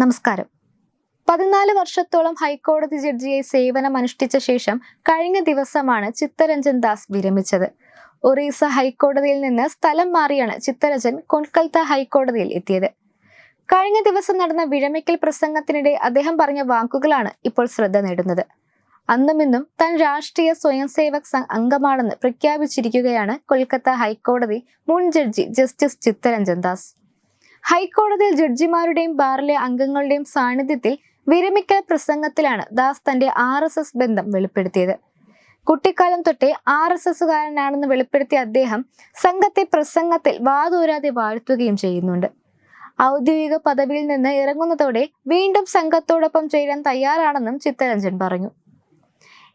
നമസ്കാരം. പതിനാല് വർഷത്തോളം ഹൈക്കോടതി ജഡ്ജിയായി സേവനം അനുഷ്ഠിച്ച ശേഷം കഴിഞ്ഞ ദിവസമാണ് ചിത്തരഞ്ജൻ ദാസ് വിരമിച്ചത്. ഒറീസ ഹൈക്കോടതിയിൽ നിന്ന് സ്ഥലം മാറിയാണ് ചിത്തരഞ്ജൻ കൊൽക്കത്ത ഹൈക്കോടതിയിൽ എത്തിയത്. കഴിഞ്ഞ ദിവസം നടന്ന വിരമിക്കൽ പ്രസംഗത്തിനിടെ അദ്ദേഹം പറഞ്ഞ വാക്കുകളാണ് ഇപ്പോൾ ശ്രദ്ധ നേടുന്നത്. അന്നുമിന്നും താൻ രാഷ്ട്രീയ സ്വയം സേവക് സംഘ് അംഗമാണെന്ന് പ്രഖ്യാപിച്ചിരിക്കുകയാണ് കൊൽക്കത്ത ഹൈക്കോടതി മുൻ ജഡ്ജി ജസ്റ്റിസ് ചിത്തരഞ്ജൻ ദാസ്. ഹൈക്കോടതിയിൽ ജഡ്ജിമാരുടെയും ബാറിലെ അംഗങ്ങളുടെയും സാന്നിധ്യത്തിൽ വിരമിക്കൽ പ്രസംഗത്തിലാണ് ദാസ് തന്റെ ആർ എസ് എസ് ബന്ധം വെളിപ്പെടുത്തിയത്. കുട്ടിക്കാലം തൊട്ടേ ആർ എസ് എസുകാരനാണെന്ന് വെളിപ്പെടുത്തിയ അദ്ദേഹം സംഘത്തെ പ്രസംഗത്തിൽ വാതൂരാതെ വാഴ്ത്തുകയും ചെയ്യുന്നുണ്ട്. ഔദ്യോഗിക പദവിയിൽ നിന്ന് ഇറങ്ങുന്നതോടെ വീണ്ടും സംഘത്തോടൊപ്പം ചേരാൻ തയ്യാറാണെന്നും ചിത്തരഞ്ജൻ പറഞ്ഞു.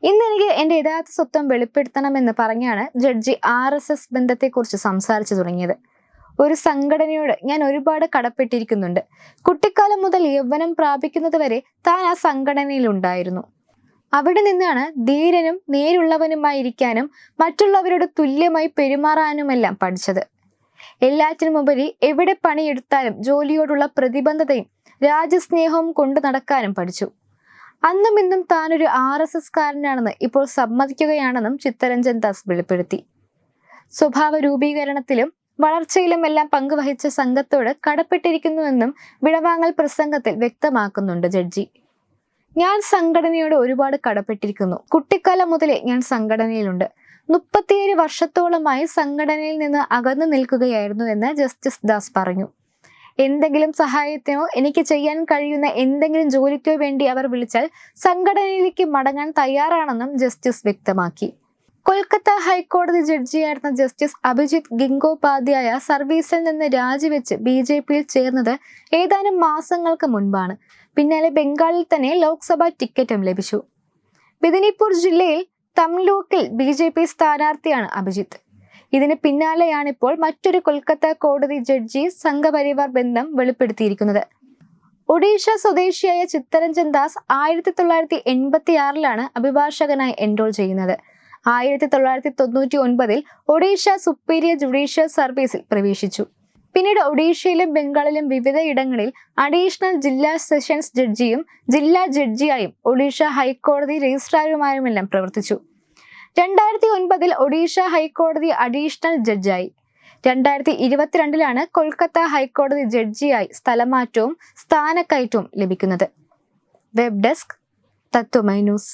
ഇന്ന് എനിക്ക് എന്റെ യഥാർത്ഥ സ്വത്വം വെളിപ്പെടുത്തണമെന്ന് പറഞ്ഞാണ് ജഡ്ജി ആർ എസ് എസ് ബന്ധത്തെക്കുറിച്ച് സംസാരിച്ചു തുടങ്ങിയത്. ഒരു സംഘടനയോട് ഞാൻ ഒരുപാട് കടപ്പെട്ടിരിക്കുന്നുണ്ട്. കുട്ടിക്കാലം മുതൽ യൗവനം പ്രാപിക്കുന്നത് വരെ താൻ ആ സംഘടനയിൽ ഉണ്ടായിരുന്നു അവിടെ നിന്നാണ് ധീരനും നേരുള്ളവനുമായിരിക്കാനും മറ്റുള്ളവരോട് തുല്യമായി പെരുമാറാനുമെല്ലാം പഠിച്ചത്. എല്ലാറ്റിനുമുപരി എവിടെ പണിയെടുത്താലും ജോലിയോടുള്ള പ്രതിബന്ധതയും രാജ്യസ്നേഹവും കൊണ്ടു നടക്കാനും പഠിച്ചു. അന്നും ഇന്നും താനൊരു ആർ എസ് എസ് കാരനാണെന്ന് ഇപ്പോൾ സമ്മതിക്കുകയാണെന്നും ചിത്തരഞ്ജൻ ദാസ് വെളിപ്പെടുത്തി. സ്വഭാവ രൂപീകരണത്തിലും വളർച്ചയിലും എല്ലാം പങ്കുവഹിച്ച സംഘത്തോട് കടപ്പെട്ടിരിക്കുന്നുവെന്നും വിടവാങ്ങൽ പ്രസംഗത്തിൽ വ്യക്തമാക്കുന്നുണ്ട് ജഡ്ജി. ഞാൻ സംഘടനയോട് ഒരുപാട് കടപ്പെട്ടിരിക്കുന്നു. കുട്ടിക്കാലം മുതലേ ഞാൻ സംഘടനയിലുണ്ട്. മുപ്പത്തിയേഴ് വർഷത്തോളമായി സംഘടനയിൽ നിന്ന് അകന്നു നിൽക്കുകയായിരുന്നു എന്ന് ജസ്റ്റിസ് ദാസ് പറഞ്ഞു. എന്തെങ്കിലും സഹായത്തിനോ എനിക്ക് ചെയ്യാൻ കഴിയുന്ന എന്തെങ്കിലും ജോലിക്കോ വേണ്ടി അവർ വിളിച്ചാൽ സംഘടനയിലേക്ക് മടങ്ങാൻ തയ്യാറാണെന്നും ജസ്റ്റിസ് വ്യക്തമാക്കി. കൊൽക്കത്ത ഹൈക്കോടതി ജഡ്ജിയായിരുന്ന ജസ്റ്റിസ് അഭിജിത്ത് ഗംഗോപാധ്യായ സർവീസിൽ നിന്ന് രാജിവെച്ച് ബി ജെ പിയിൽ ചേർന്നത് ഏതാനും മാസങ്ങൾക്ക് മുൻപാണ്. പിന്നാലെ ബംഗാളിൽ തന്നെ ലോക്സഭാ ടിക്കറ്റും ലഭിച്ചു. ബിദിനിപ്പൂർ ജില്ലയിൽ തംലൂക്കിൽ ബി ജെ പി സ്ഥാനാർത്ഥിയാണ് അഭിജിത്ത്. ഇതിന് പിന്നാലെയാണിപ്പോൾ മറ്റൊരു കൊൽക്കത്ത കോടതി ജഡ്ജി സംഘപരിവാർ ബന്ധം വെളിപ്പെടുത്തിയിരിക്കുന്നത്. ഒഡീഷ സ്വദേശിയായ ചിത്തരഞ്ജൻ ദാസ് ആയിരത്തി തൊള്ളായിരത്തി എൺപത്തി ആറിലാണ് അഭിഭാഷകനായി എൻറോൾ ചെയ്യുന്നത്. ആയിരത്തി തൊള്ളായിരത്തി തൊണ്ണൂറ്റി ഒൻപതിൽ ഒഡീഷ സുപ്പീരിയർ ജുഡീഷ്യൽ സർവീസിൽ പ്രവേശിച്ചു. പിന്നീട് ഒഡീഷയിലും ബംഗാളിലും വിവിധ ഇടങ്ങളിൽ അഡീഷണൽ ജില്ലാ സെഷൻസ് ജഡ്ജിയും ജില്ലാ ജഡ്ജിയായും ഒഡീഷ ഹൈക്കോടതി രജിസ്ട്രാറുമായുമെല്ലാം പ്രവർത്തിച്ചു. രണ്ടായിരത്തി ഒൻപതിൽ ഒഡീഷ ഹൈക്കോടതി അഡീഷണൽ ജഡ്ജായി. രണ്ടായിരത്തി ഇരുപത്തിരണ്ടിലാണ് കൊൽക്കത്ത ഹൈക്കോടതി ജഡ്ജിയായി സ്ഥലമാറ്റവും സ്ഥാനക്കയറ്റവും ലഭിക്കുന്നത്. Web desk Tatwamayi news.